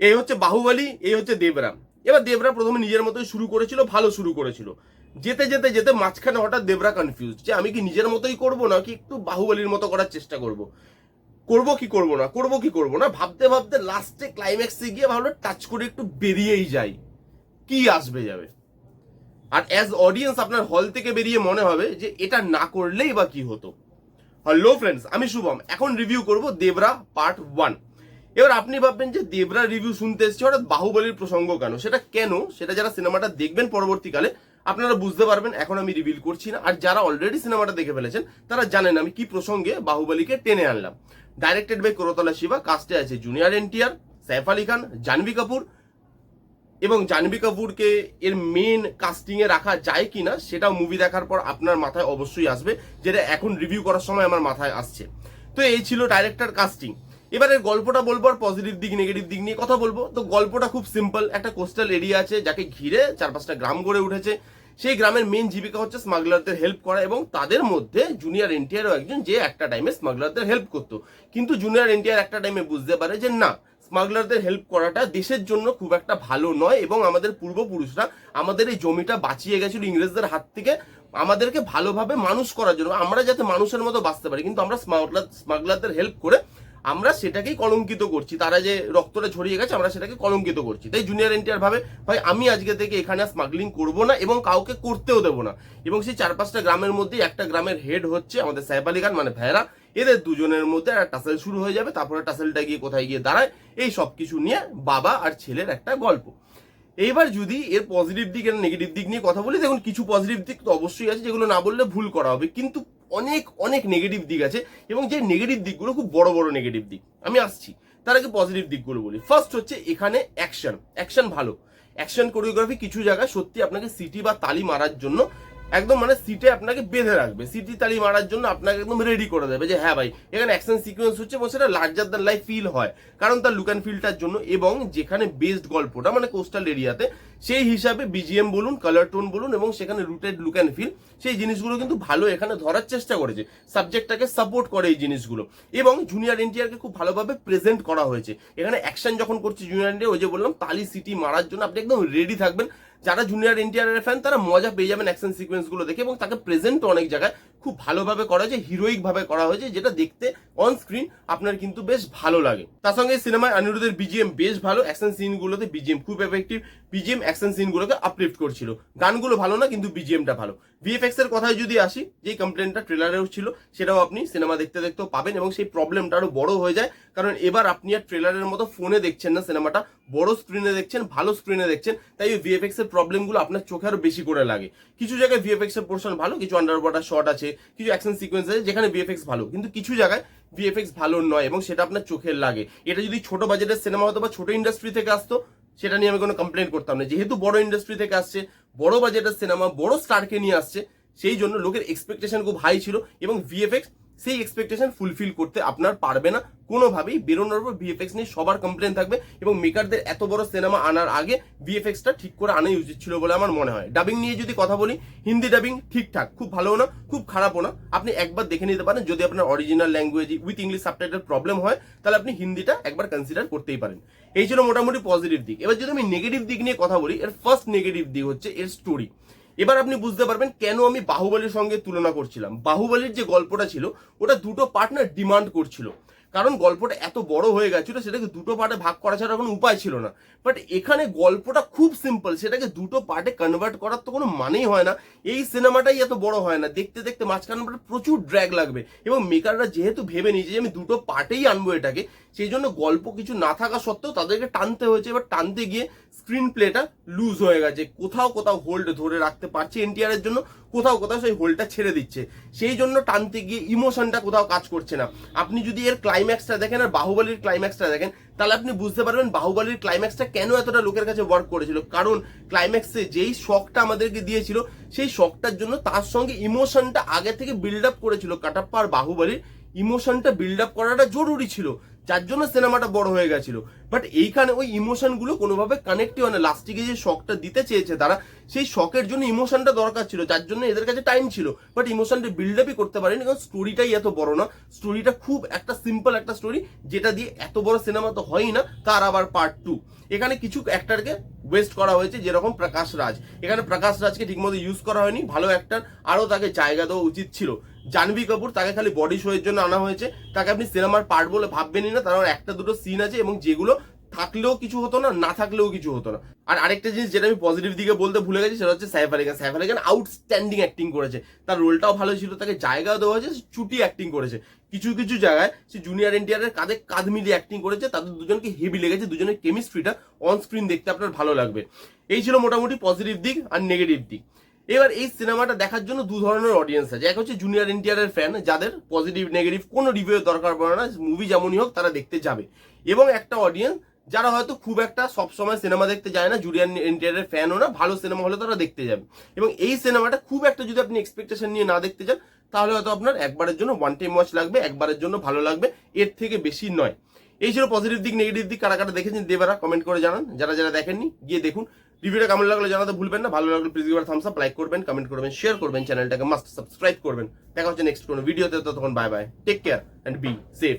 এই হচ্ছে বাহুবলী এই হচ্ছে দেবরা এবার দেবরা প্রথমে নিজের মতোই শুরু করেছিল, ভালো শুরু করেছিল। যেতে যেতে যেতে মাঝখানে হঠাৎ দেবরা কনফিউজ যে আমি কি নিজের মতোই করব না কি একটু বাহুবলীর মতো করার চেষ্টা করব? করব কি করব না? করব কি করব না? ভাবতে ভাবতে লাস্টে ক্লাইম্যাক্সে গিয়ে ভাবলো টাচ করে একটু বেরিয়েই যাই। কি আসবে যাবে? আর অ্যাজ অডিয়েন্স আপনার হল থেকে বেরিয়ে মনে হবে যে এটা না করলেই বা কি হতো। হ্যালো ফ্রেন্ডস আমি শুভম, এখন রিভিউ করব দেবরা পার্ট ওয়ান এবার আপনি ভাববেন যে দেবরা রিভিউ শুনতে এসেছে, হঠাৎ বাহুবলীর প্রসঙ্গ কেন? সেটা কেন? সেটা যারা সিনেমাটা দেখবেন পরবর্তীকালে, আপনারা বুঝতে পারবেন, এখন আমি রিভিল করছি না। আর যারা অলরেডি সিনেমাটা দেখে ফেলেছেন, তারা জানেন আমি কি প্রসঙ্গে বাহুবলীকে টেনে আনলাম। ডাইরেক্টেড বাই করতলা শিবা কাস্টে আছে জুনিয়র এনটিআর সাইফ আলী খান, জাহ্নবী কাপুর। এবং জাহ্নবী কাপুরকে এর মেন কাস্টিং এ রাখা যায় কিনা, সেটাও মুভি দেখার পর আপনার মাথায় অবশ্যই আসবে, যেটা এখন রিভিউ করার সময় আমার মাথায় আসছে। তো এই ছিল ডাইরেক্টর কাস্টিং এবারে গল্পটা বলব আর পজিটিভ দিক নেগেটিভ দিক নিয়ে কথা বলব। তো গল্পটা খুব সিম্পল একটা কোস্টাল এরিয়া আছে যাকে ঘিরে চার পাঁচটা গ্রাম গড়ে উঠেছে। সেই গ্রামের মেন জীবিকা হচ্ছে স্মাগলারদের হেল্প করা এবং তাদের মধ্যে জুনিয়র এনটিআরও একজন যে একটা টাইমে স্মাগলারদের হেল্প করতো। কিন্তু জুনিয়র এনটিআর একটা টাইমে বুঝতে পারে যে না স্মাগলারদের হেল্প করাটা দেশের জন্য খুব একটা ভালো নয় এবং আমাদের পূর্বপুরুষরা আমাদের এই জমিটা বাঁচিয়ে গেছিল ইংরেজদের হাত থেকে। আমাদেরকে ভালোভাবে মানুষ করার জন্য, আমরা যাতে মানুষের মতো বাঁচতে পারি। কিন্তু আমরা স্মাগলার স্মাগলারদের হেল্প করে আমরা সেটাকেই কলঙ্কিত করছি। তারা যে রক্তটা ছড়িয়ে গেছে, আমরা সেটাকে কলঙ্কিত করছি। তাই জুনিয়র এনটিআর ভাবে, ভাই, আমি আজকে থেকে এখানে স্মাগলিং করব না এবং কাউকে করতেও দেবো না। এবং সেই চার পাঁচটা গ্রামের মধ্যে একটা গ্রামের হেড হচ্ছে আমাদের সাহেব আলী খান মানে ভেড়া এদের দুজনের মধ্যে একটা টাসেল শুরু হয়ে যাবে, তারপরে টাসেলটা গিয়ে কোথায় গিয়ে দাঁড়ায়, এই সব কিছু নিয়ে বাবা আর ছেলের একটা গল্প। এইবার যদি এর পজিটিভ দিক এর নেগেটিভ দিক নিয়ে কথা বলি, দেখুন, কিছু পজিটিভ দিক তো অবশ্যই আছে, যেগুলো না বললে ভুল করা হবে। কিন্তু অনেক অনেক নেগেটিভ দিক আছে এবং যে নেগেটিভ দিকগুলো খুব বড় বড় নেগেটিভ দিক। আমি আসছি। তার আগে পজিটিভ দিকগুলো বলি। ফার্স্ট হচ্ছে এখানে অ্যাকশন অ্যাকশন ভালো। অ্যাকশন কোরিওগ্রাফি কিছু জায়গায় সত্যি আপনাকে সিটি বা তালি মারার জন্য একদম মানে সিটে আপনাকে বেঁধে রাখবে। সিটি তালি মারার জন্য আপনাকে একদম রেডি করে দেবে যে হ্যাঁ ভাই, এখানে অ্যাকশন সিকোয়েন্স হচ্ছে এবং সেটা লার্জার দ্যান লাইফ ফিল হয়। কারণ তার লুক অ্যান্ড ফিলটার জন্য এবং যেখানে বেস্ট গল্পটা মানে কোস্টাল এরিয়াতে সেই হিসাবে বিজিএম বলুন কালার টোন বলুন এবং সেখানে রুটেড লুক অ্যান্ড ফিল সেই জিনিসগুলো কিন্তু ভালো এখানে ধরার চেষ্টা করেছে। সাবজেক্টটাকে সাপোর্ট করে এই জিনিসগুলো। এবং জুনিয়র এনটিআরকে খুব ভালোভাবে প্রেজেন্ট করা হয়েছে। এখানে অ্যাকশন যখন করছে জুনিয়র এনটিআর ওই যে বললাম, তালি সিটি মারার জন্য আপনি একদম রেডি থাকবেন। যারা জুনিয়র এনটিআর ফ্যান তারা মজা পেয়ে যাবেন অ্যাকশন সিকোয়েন্সগুলো দেখে এবং তাকে প্রেজেন্ট অনেক জায়গায় খুব ভালোভাবে করা হয়েছে হিরোইক ভাবে করা হয়েছে, যেটা দেখতে অন স্ক্রিন আপনার কিন্তু বেশ ভালো লাগে। তার সঙ্গে সিনেমায় অনিরুদ্ধের বিজিএম বেশ ভালো অ্যাকশন সিনগুলোতে বিজিএম খুব এফেক্টিভ বিজিএম অ্যাকশন সিনগুলোকে আপলিফ্ট করছিল। গানগুলো ভালো না, কিন্তু বিজিএমটা ভালো। ভিএফএক্স এর কথায় যদি আসি যে কমপ্লেনটা ট্রেলারেও ছিল, সেটাও আপনি সিনেমা দেখতে দেখতেও পাবেন এবং সেই প্রবলেমটা আরও বড় হয়ে যায়। কারণ এবার আপনি আর ট্রেলারের মতো ফোনে দেখছেন না সিনেমাটা বড় স্ক্রিনে দেখছেন, ভালো স্ক্রিনে দেখছেন, তাই ওই ভিএফএক্স এর প্রবলেমগুলো আপনার চোখে আরও বেশি করে লাগে। কিছু জায়গায় ভিএফএক্স এর পোর্শন ভালো, কিছু আন্ডার ওয়াটার শট আছে, কিছু অ্যাকশন সিকোয়েন্স আছে, যেখানে ভিএফএক্স ভালো। কিন্তু কিছু জায়গায় ভিএফএক্স ভালো নয় এবং সেটা আপনার চোখের লাগে। এটা যদি ছোট বাজেটের সিনেমা হতো বা ছোট ইন্ডাস্ট্রি থেকে আসতো, সেটা নিয়ে আমি কোনো কমপ্লেন করতাম না। যেহেতু বড় ইন্ডাস্ট্রি থেকে আসছে বড় বাজেটের সিনেমা বড় স্টারকে নিয়ে আসছে, সেই জন্য লোকের এক্সপেকটেশন খুব হাই ছিল এবং ভিএফএক্স সেই এক্সপেকটেশন ফুলফিল করতে আপনার পারবে না। কোনোভাবেই বেরোনোর পর ভিএফএক্স নিয়ে সবার কমপ্লেন থাকবে এবং মেকারদের এত বড় সিনেমা আনার আগে ভিএফএক্সটা ঠিক করে আনাই উচিত ছিল বলে আমার মনে হয়। ডাবিং নিয়ে যদি কথা বলি, হিন্দি ডাবিং ঠিকঠাক, খুব ভালো না, খুব খারাপও না। আপনি একবার দেখে নিতে পারেন, যদি আপনার original language with English subtitle problem হয়, তাহলে আপনি হিন্দিটা একবার কনসিডার করতেই পারেন। এই ছিল মোটামুটি পজিটিভ দিক। এবার যদি আমি নেগেটিভ দিক নিয়ে কথা বলি, এর ফার্স্ট নেগেটিভ দিক হচ্ছে এর স্টোরি এবার আপনি বুঝতে পারবেন কেন আমি বাহুবলীর সঙ্গে তুলনা করছিলাম। বাহুবলীর যে গল্পটা ছিল, ওটা দুটো পার্টনার ডিমান্ড করছিল। কারণ গল্পটা এত বড় হয়ে গেছিল, সেটাকে দুটো পার্টে ভাগ করা ছাড়া কোনো উপায় ছিল না। বাট এখানে গল্পটা খুব সিম্পল সেটাকে দুটো পার্টে কনভার্ট করার তো কোনো মানেই হয় না। এই সিনেমাটাই এত বড় হয় না। দেখতে দেখতে মাঝখানে প্রচুর ড্র্যাগ লাগবে। এবং মেকাররা যেহেতু ভেবে নিয়েছে যে আমি দুটো পার্টেই আনব এটাকে, সেই জন্য গল্প কিছু না থাকা সত্ত্বেও তাদেরকে টানতে হয়েছে। এবার টানতে গিয়ে স্ক্রিন প্লেটা লুজ হয়ে গেছে। কোথাও কোথাও হোল্ড ধরে রাখতে পারছে এনটিআর এর জন্য, কোথাও কোথাও সেই হোল্ডটা ছেড়ে দিচ্ছে। সেই জন্য টানতে গিয়ে ইমোশনটা কোথাও কাজ করছে না। আপনি যদি এর ক্লাইম্যাক্সটা দেখেন আর বাহুবলীর ক্লাইম্যাক্সটা দেখেন, তাহলে আপনি বুঝতে পারবেন বাহুবলীর ক্লাইম্যাক্সটা কেন এতটা লোকের কাছে ওয়ার্ক করেছিল। কারণ ক্লাইম্যাক্সে যেই শখটা আমাদেরকে দিয়েছিল, সেই শখটার জন্য তার সঙ্গে ইমোশনটা আগে থেকে বিল্ড আপ করেছিল কাটাপ্পা আর বাহুবলীর। ইমোশনটা বিল্ড আপ করাটা জরুরি ছিল। যার জন্য সিনেমাটা বড় হয়ে গেছিল। বাট এইখানে ওই ইমোশনগুলো কোনোভাবে কানেক্টই হয় না। লাস্টিকে যে শখটা দিতে চেয়েছে তারা, সেই শখের জন্য ইমোশনটা দরকার ছিল, যার জন্য এদের কাছে টাইম ছিল। বাট ইমোশনটা বিল্ড আপই করতে পারেনি, কারণ স্টোরিটাই এত বড় না। স্টোরিটা খুব একটা সিম্পল একটা স্টোরি যেটা দিয়ে এত বড় সিনেমা তো হয়ই না। তার আবার পার্ট টু এখানে কিছু অ্যাক্টারকে ওয়েস্ট করা হয়েছে, যেরকম প্রকাশ রাজ। এখানে প্রকাশ রাজকে ঠিকমতো ইউজ করা হয়নি, ভালো অ্যাক্টার আরও তাকে জায়গা দেওয়া উচিত ছিল। জাহ্নবী কাপুর, তাকে খালি বডি শো এর জন্য আনা হয়েছে। তাকে আপনি সিনেমার পার্ট বলে ভাববেনই না, তার একটা দুটো সিন আছে এবং যেগুলো থাকলেও কিছু হতো না না থাকলেও কিছু হতো না। আর আরেকটা জিনিস যেটা আমি পজিটিভ দিকে বলতে ভুলে গেছি, সেটা হচ্ছে সাইফ আলী খান। সাইফ আলী খান আউটস্ট্যান্ডিং অ্যাক্টিং করেছে। তার রোলটাও ভালো ছিল, তাকে জায়গাও দেওয়া হয়েছে চুটি অ্যাক্টিং করেছে। কিছু কিছু জায়গায় সে জুনিয়র এনটিআরের কাঁধে কাঁধ মিলিয়ে অ্যাক্টিং করেছে, তাদের দুজনকে হেভি লেগেছে, দুজনের কেমিস্ট্রিটা অন স্ক্রিন দেখতে আপনার ভালো লাগবে। এই ছিল মোটামুটি পজিটিভ দিক আর নেগেটিভ দিক। এবার এই সিনেমাটা দেখার জন্য দু ধরনের অডিয়েন্স আছে। এক হচ্ছে জুনিয়র এনটিআর ফ্যান যাদের পজিটিভ নেগেটিভ কোনো রিভিউ দরকার পড়ে না মুভি যেমনই হোক তারা দেখতে যাবে। এবং একটা অডিয়েন্স যারা হয়তো খুব একটা সবসময় সিনেমা দেখতে যায় না জুনিয়র এনটিআর ফ্যানও না, ভালো সিনেমা হলে তারা দেখতে যাবে। এবং এই সিনেমাটা খুব একটা যদি আপনি এক্সপেকটেশন নিয়ে না দেখতে যান, তাহলে হয়তো আপনার একবারের জন্য ওয়ান টাইম ওয়াচ লাগবে, একবারের জন্য ভালো লাগবে, এর থেকে বেশি নয়। এই ছিল পজিটিভ দিক নেগেটিভ দিক, কারা কারা দেখেছেন দেবারা কমেন্ট করে জানান। যারা যারা দেখেননি, গিয়ে দেখুন। রিভিউটা কেমন লাগল জানাতে ভুলবেন না। ভালো লাগলে প্লিজ এবার থামস আপ লাইক করবেন কমেন্ট করবেন শেয়ার করবেন চ্যানেলটাকে মাস্ট সাবস্ক্রাইব করবেন। দেখা হচ্ছে নেক্সট কোনো ভিডিওতে ততক্ষণ bye bye take care and be safe